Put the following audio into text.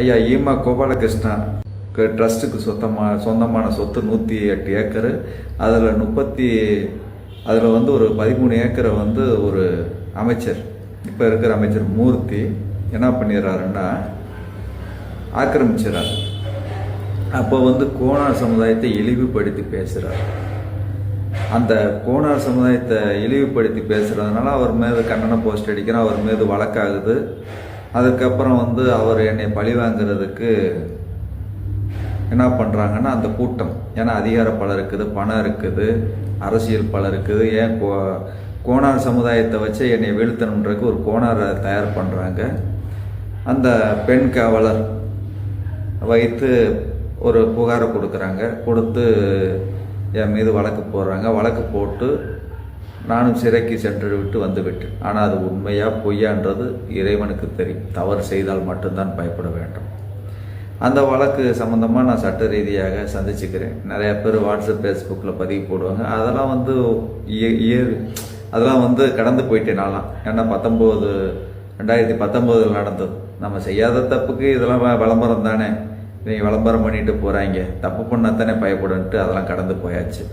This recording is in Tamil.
ஐயா ஈமா கோபாலகிருஷ்ணா ட்ரஸ்ட்டுக்கு சொந்தமாக சொந்தமான சொத்து நூற்றி எட்டு ஏக்கரு. அதில் முப்பத்தி அதில் வந்து ஒரு பதிமூணு ஏக்கரை வந்து ஒரு அமைச்சர். இப்போ இருக்கிற அமைச்சர் மூர்த்தி என்ன பண்ணிடுறாருன்னா ஆக்கிரமிச்சிடறார் அப்போ வந்து கோணார் சமுதாயத்தை இழிவுபடுத்தி பேசுகிறார் அந்த கோணார் சமுதாயத்தை இழிவுபடுத்தி பேசுகிறதுனால அவர் மீது கண்டன போஸ்ட் அடிக்கிறோம் அவர் மீது வழக்காகுது. அதுக்கப்புறம் வந்து அவர் என்னை பழி வாங்குறதுக்கு என்ன பண்ணுறாங்கன்னா அந்த கூட்டம். ஏன்னா அதிகார பலம் இருக்குது பணம் இருக்குது அரசியல் பலம் இருக்குது. ஏன் கோ கோணார் சமுதாயத்தை வச்சு என்னை வீழ்த்தணுன்றக்கு ஒரு கோணாரை தயார் பண்ணுறாங்க அந்த பெண் காவலர் வைத்து ஒரு புகாரை கொடுக்குறாங்க. கொடுத்து என் மீது வழக்கு போடுறாங்க. வழக்கு போட்டு நானும் சிறைக்கு சென்று விட்டு வந்துவிட்டேன். ஆனால் அது உண்மையா பொய்யான்றது இறைவனுக்கு தெரியும். தவறு செய்தால் மட்டும்தான் பயப்பட வேண்டும். அந்த வழக்கு சம்மந்தமாக நான் சட்ட ரீதியாக சந்திச்சுக்கிறேன். நிறைய பேர் வாட்ஸ்அப் ஃபேஸ்புக்கில் பதிவு போடுவாங்க. அதெல்லாம் வந்து இய- அதெல்லாம் வந்து கடந்து போயிட்டேன் நான்லாம். ஏன்னா பத்தொம்போது ரெண்டாயிரத்தி பத்தொம்போதில் நடந்தது. நம்ம செய்யாத தப்புக்கு இதெல்லாம் விளம்பரம் தானே. நீங்கள் விளம்பரம் பண்ணிட்டு போகிறாங்க தப்பு பண்ணால் தானே பயப்படுன்ட்டு அதெல்லாம் கடந்து போயாச்சு.